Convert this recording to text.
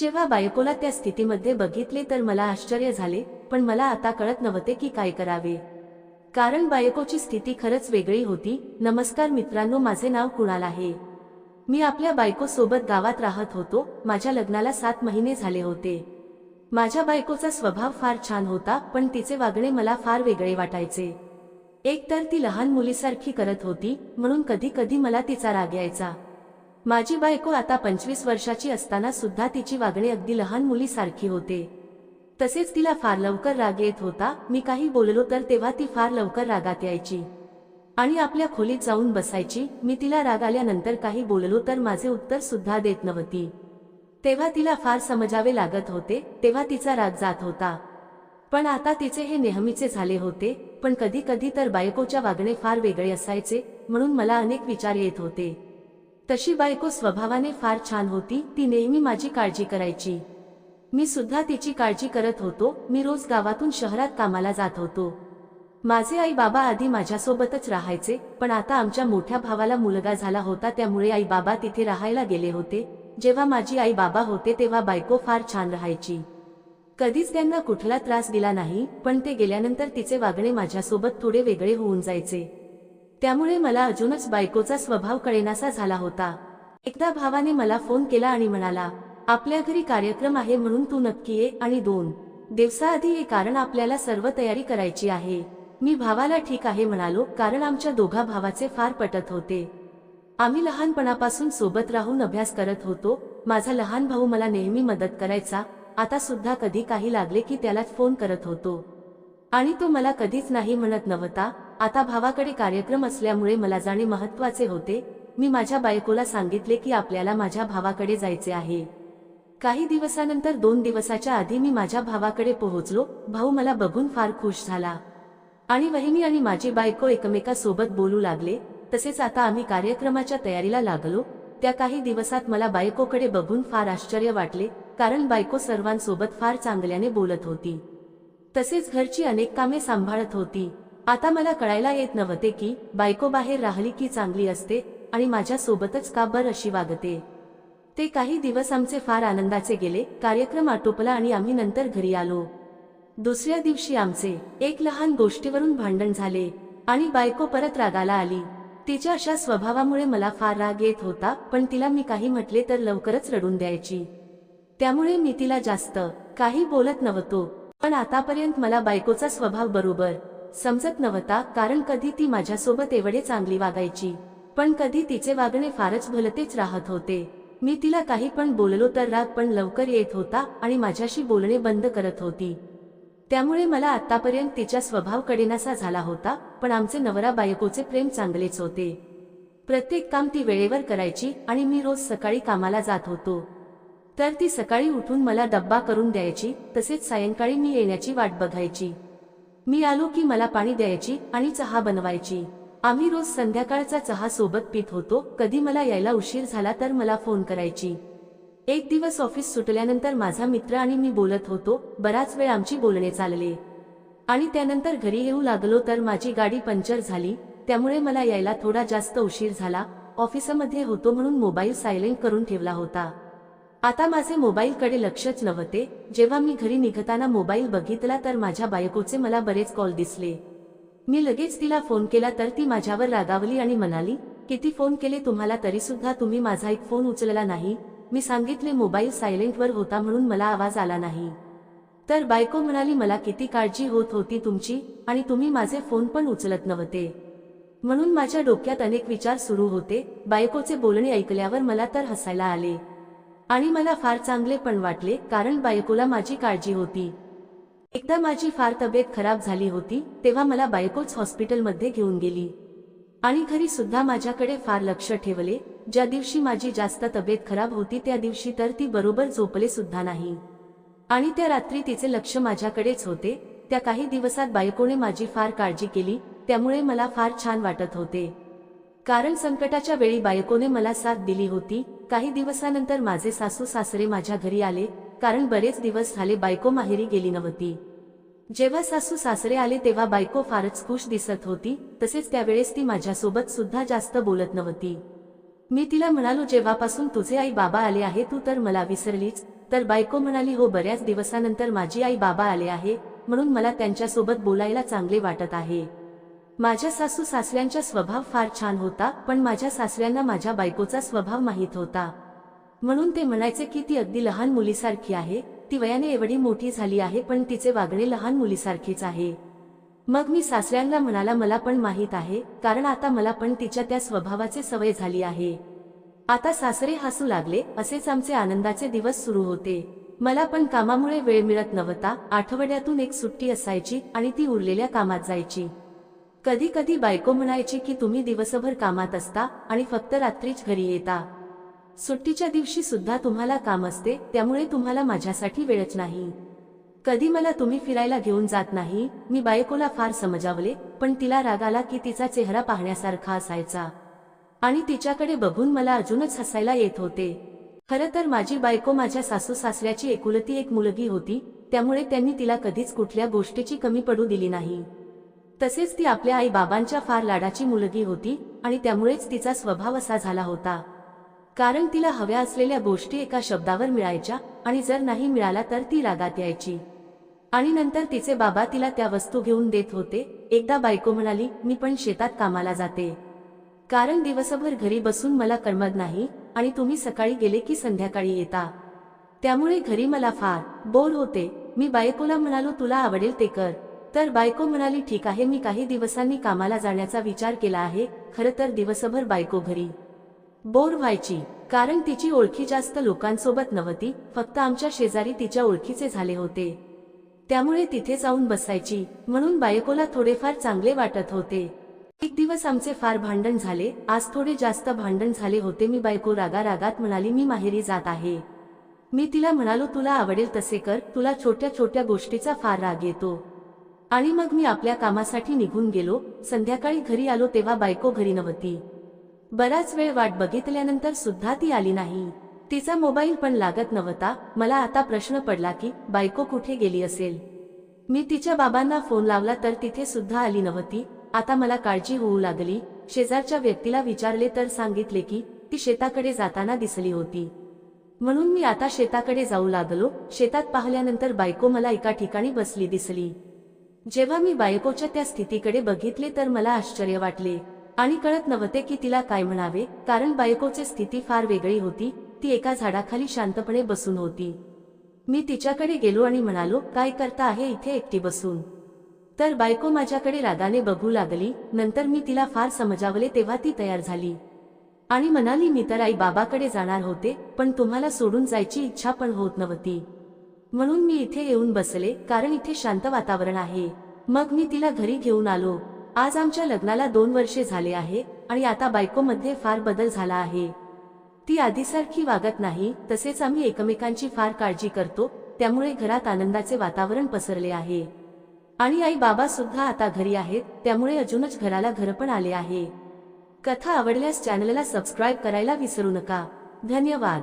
जेव्हा बायकोला त्या स्थितीमध्ये बघितले तर मला आश्चर्य झाले पण मला आता कळत नव्हते की काय करावे. कारण बायकोची स्थिती खरंच वेगळी होती. नमस्कार मित्रांनो माझे नाव कुणाल आहे. मी आपल्या बायकोसोबत गावात राहत होतो. माझ्या लग्नाला सात महिने झाले होते. माझ्या बायकोचा स्वभाव फार छान होता पण तिचे वागणे मला फार वेगळे वाटायचे. एक तर ती लहान मुलीसारखी करत होती म्हणून कधी कधी मला तिचा राग यायचा. माझी बायको आता पंचवीस वर्षाची असताना सुद्धा तिची वागणे अगदी लहान मुलीसारखी होते. तसेच तिला फार लवकर राग येत होता. मी काही बोललो तर तेव्हा ती फार लवकर रागात यायची. आणि आपल्या खोलीत जाऊन बसायची. मी तिला राग आल्यानंतर काही बोललो तर माझे उत्तर सुद्धा देत नव्हती. तेव्हा तिला फार समजावे लागत होते. तेव्हा तिचा राग जात होता. पण आता तिचे हे नेहमीचे झाले होते. पण कधी कधी तर बायकोच्या वागणे फार वेगळे असायचे. म्हणून मला अनेक विचार येत होते. तशी बायको स्वभावाने फार छान होती ती नेहमी माझी काळजी करायची. मी सुद्धा तिची काळजी करत होतो मी रोज गावातून शहरात कामाला जात होतो. माझे आई बाबा आधी माझ्यासोबतच राहायचे पण आता आमच्या मोठ्या भावाला मुलगा झाला होता त्यामुळे आई बाबा तिथे राहायला गेले होते. जेव्हा माझी आई बाबा होते तेव्हा बायको फार छान राहायची. कधीच त्यांना कुठला त्रास दिला नाही पण ते गेल्यानंतर तिचे वागणे माझ्यासोबत थोडे वेगळे होऊन जायचे. त्यामुळे मला अजूनच बायकोचा स्वभाव कळेनासा झाला होता. एकदा भावाने मला फोन केला आणि म्हणाला आपल्या घरी कार्यक्रम आहे म्हणून तू नक्की ये आणि दोन दिवसाआधी ये कारण आपल्याला सर्व तयारी करायची आहे. मी भावाला ठीक आहे म्हणालो कारण आमच्या दोघा भावाचे फार पटत होते. आम्ही लहानपणापासून सोबत राहून अभ्यास करत होतो. माझा लहान भाऊ मला नेहमी मदत करायचा. आता सुद्धा कधी काही लागले की त्यालाच फोन करत होतो. आणि तो मला कधीच नाही म्हणत नव्हता. आता भावाकडे कार्यक्रम असल्यामुळे मला जाणे महत्त्वाचे होते. मी माझ्या बायकोला सांगितले की आपल्याला माझ्या भावाकडे जायचे आहे. काही दिवसानंतर दोन दिवसाच्या आधी मी माझ्या भावाकडे पोहोचलो. भाऊ मला बघून फार खुश झाला. आणि वहिनी आणि माझी बायको एकमेकासोबत बोलू लागले. तसेच आता आम्ही कार्यक्रमाच्या तयारीला लागलो. त्या काही दिवसात मला बायकोकडे बघून फार आश्चर्य वाटले कारण बायको सर्वांसोबत फार चांगल्याने बोलत होती. तसेच घरची अनेक कामे सांभाळत होती. आता मला कळायला येत नव्हते की बायको बाहेर राहिली की चांगली असते आणि माझ्या सोबतच का बर अशी वागते. ते काही दिवस आमचे फार आनंदाचे गेले कार्यक्रम आटोपला आणि आम्ही नंतर घरी आलो. दुसऱ्या दिवशी आमचे एक लहान गोष्टीवरून भांडण झाले आणि बायको परत रागाला आली. तिच्या अशा स्वभावामुळे मला फार राग येत होता पण तिला मी काही म्हटले तर लवकरच रडून द्यायची. त्यामुळे मी तिला जास्त काही बोलत नव्हतो पण आतापर्यंत मला बायकोचा स्वभाव बरोबर समजत नव्हता कारण कधी ती माझ्यासोबत एवढे चांगली वागायची. पण कधी तिचे वागणे फारच भलतेच राहत होते. मी तिला काही पण बोललो तर राग पण लवकर येत होता आणि माझ्याशी बोलणे बंद करत होती. त्यामुळे मला आतापर्यंत तिच्या स्वभाव कडेनासा झाला होता पण आमचे नवरा बायकोचे प्रेम चांगलेच होते. प्रत्येक काम ती वेळेवर करायची आणि मी रोज सकाळी कामाला जात होतो. तर ती सकाळी उठून मला डब्बा करून द्यायची तसेच सायंकाळी मी येण्याची वाट बघायची. मी आलो की मला पाणी द्यायची आणि चहा बनवायची. आम्ही रोज संध्याकाळचा चहा सोबत पित होतो. कधी मला यायला उशीर झाला तर मला फोन करायची. एक दिवस ऑफिस सुटल्यानंतर माझा मित्र आणि मी बोलत होतो. बराच वेळ आमची बोलणे चालले. आणि त्यानंतर घरी येऊ लागलो तर माझी गाडी पंक्चर झाली. त्यामुळे मला यायला थोडा जास्त उशीर झाला. ऑफिसमध्ये होतो म्हणून मोबाईल सायलेंट करून ठेवला होता. आता माझे मोबाईलकडे लक्षच नव्हते. जेव्हा मी घरी निघताना मोबाईल बघितला तर माझ्या बायकोचे मला बरेच कॉल दिसले. मी लगेच तिला फोन केला तर ती माझ्यावर रागावली आणि म्हणाली किती फोन केले तुम्हाला तरी सुद्धा तुम्ही माझा एक फोन उचलला नाही. मी सांगितले मोबाईल सायलेंटवर होता म्हणून मला आवाज आला नाही. तर बायको म्हणाली मला किती काळजी होत होती तुमची आणि तुम्ही माझे फोन पण उचलत नव्हते. म्हणून माझ्या डोक्यात अनेक विचार सुरू होते. बायकोचे बोलणे ऐकल्यावर मला तर हसायला आले. आणि मला फार चांगले पण वाटले कारण बायकोला माझी काळजी होती. एकदा माझी फार तब्येत खराब झाली होती तेव्हा मला बायकोच हॉस्पिटलमध्ये घेऊन गेली. आणि घरी सुद्धा माझ्याकडे फार लक्ष ठेवले ज्या दिवशी माझी जास्त तब्येत खराब होती त्या दिवशी तर ती बरोबर झोपले सुद्धा नाही. आणि त्या रात्री तिचे लक्ष माझ्याकडेच होते त्या काही दिवसात बायकोने माझी फार काळजी केली त्यामुळे मला फार छान वाटत होते. कारण संकटाच्या वेळी बायकोने मला साथ दिली होती काही दिवसानंतर माझे सासू सासरे माझ्या घरी आले कारण बरेच दिवस झाले बायको माहेरी गेली नव्हती. जेव्हा सासू सासरे आले तेव्हा बायको फारच खुश दिसत होती तसेच त्यावेळेस ती माझ्यासोबत सुद्धा जास्त बोलत नव्हती. मी तिला म्हणालो जेव्हापासून तुझे आई बाबा आले आहे तू तर मला विसरलीच तर बायको म्हणाली हो बऱ्याच दिवसानंतर माझी आई बाबा आले आहे म्हणून मला त्यांच्यासोबत बोलायला चांगले वाटत आहे. माझ्या सासू सासऱ्यांचा स्वभाव फार छान होता पण माझ्या सासऱ्यांना माझ्या बायकोचा स्वभाव माहीत होता. म्हणून ते म्हणायचे की ती अगदी लहान मुलीसारखी आहे ती वयाने एवढी मोठी झाली आहे पण तिचे वागणे लहान मुलीसारखीच आहे. मग मी सासऱ्यांना म्हणाला मला पण माहीत आहे कारण आता मला पण तिच्या त्या स्वभावाचे सवय झाली आहे. आता सासरे हसू लागले असेच आमचे आनंदाचे दिवस सुरू होते. मला पण कामामुळे वेळ मिळत नव्हता आठवड्यातून एक सुट्टी असायची आणि ती उरलेल्या कामात जायची. कधी कधी बायको म्हणायची की तुम्ही दिवसभर कामात असता आणि फक्त रात्रीच घरी येता. सुट्टीच्या दिवशी सुद्धा तुम्हाला काम असते त्यामुळे तुम्हाला माझ्यासाठी वेळच नाही. कधी मला तुम्ही फिरायला घेऊन जात नाही मी बायकोला फार समजावले पण तिला राग आला की तिचा चेहरा पाहण्यासारखा असायचा. आणि तिच्याकडे बघून मला अजूनच हसायला येत होते. खरं तर माझी बायको माझ्या सासू सासऱ्याची एकुलती एक मुलगी होती त्यामुळे त्यांनी तिला कधीच कुठल्या गोष्टीची कमी पडू दिली नाही. तसेच ती आपल्या आई बाबांच्या फार लाडाची मुलगी होती आणि त्यामुळेच तिचा स्वभाव असा झाला होता. कारण तिला हव्या असलेल्या गोष्टी एका शब्दावर मिळायच्या आणि जर नाही मिळाला तर ती रागात यायची. आणि नंतर तिचे बाबा तिला त्या वस्तू घेऊन देत होते. एकदा बायको म्हणाली मी पण शेतात कामाला जाते. कारण दिवसभर घरी बसून मला करमत नाही आणि तुम्ही सकाळी गेले की संध्याकाळी येता. त्यामुळे घरी मला फार बोर होते. मी बायकोला म्हणालो तुला आवडेल ते कर. तर बायको म्हणाली ठीक आहे मी काही दिवसांनी कामाला जाण्याचा विचार केला आहे खरं तर दिवसभर बायको घरी बोर व्हायची कारण तिची ओळखी जास्त लोकांसोबत नव्हती फक्त आमच्या शेजारी तिच्या ओळखीचे झाले होते. त्यामुळे तिथे जाऊन बसायची म्हणून बायकोला थोडेफार चांगले वाटत होते. एक दिवस आमचे फार भांडण झाले आज थोडे जास्त भांडण झाले होते. मी बायको रागा रागात म्हणाली मी माहेरी जात आहे. मी तिला म्हणालो तुला आवडेल तसे कर तुला छोट्या छोट्या गोष्टीचा फार राग येतो. आणि मग मी आपल्या कामासाठी निघून गेलो. संध्याकाळी घरी आलो तेव्हा बायको घरी नव्हती. बराच वेळ वाट बघितल्यानंतर सुद्धा ती आली नाही. तिचा मोबाईल पण लागत नव्हता. मला आता प्रश्न पडला की बायको कुठे गेली असेल? मी तिच्या बाबांना फोन लावला तर तिथे सुद्धा आली नव्हती. आता मला काळजी होऊ लागली. शेजारच्या व्यक्तीला विचारले तर सांगितले की ती शेताकडे जाताना दिसली होती. म्हणून मी आता शेताकडे जाऊ लागलो. शेतात पाहिल्यानंतर बायको मला एका ठिकाणी बसली दिसली. जेव्हा मी बायकोच्या त्या स्थितीकडे बघितले तर मला आश्चर्य वाटले. आणि कळत नव्हते की तिला काय म्हणावे कारण बायकोची स्थिती फार वेगळी होती ती एका झाडाखाली शांतपणे बसून होती. मी तिच्याकडे गेलो आणि म्हणालो काय करता आहे इथे एकटी बसून? तर बायको माझ्याकडे रागाने बघू लागली नंतर मी तिला फार समजावले तेव्हा ती तयार झाली. आणि म्हणाली मी तर आई बाबाकडे जाणार होते पण तुम्हाला सोडून जायची इच्छा पण होत नव्हती. म्हणून मी इथे येऊन बसले कारण इथे शांत वातावरण आहे. मग मी तिला घरी घेऊन आलो. आज आमच्या लग्नाला दोन वर्षे झाले आहे आणि आता बायकोमध्ये फार बदल झाला आहे. ती आधीसारखी वागत नाही तसेच आम्ही एकमेकांची फार काळजी करतो त्यामुळे घरात आनंदाचे वातावरण पसरले आहे. आणि आई बाबा सुद्धा आता घरी आहेत त्यामुळे अजूनच घराला घर पण आले आहे. कथा आवडल्यास चॅनलला सबस्क्राईब करायला विसरू नका. धन्यवाद.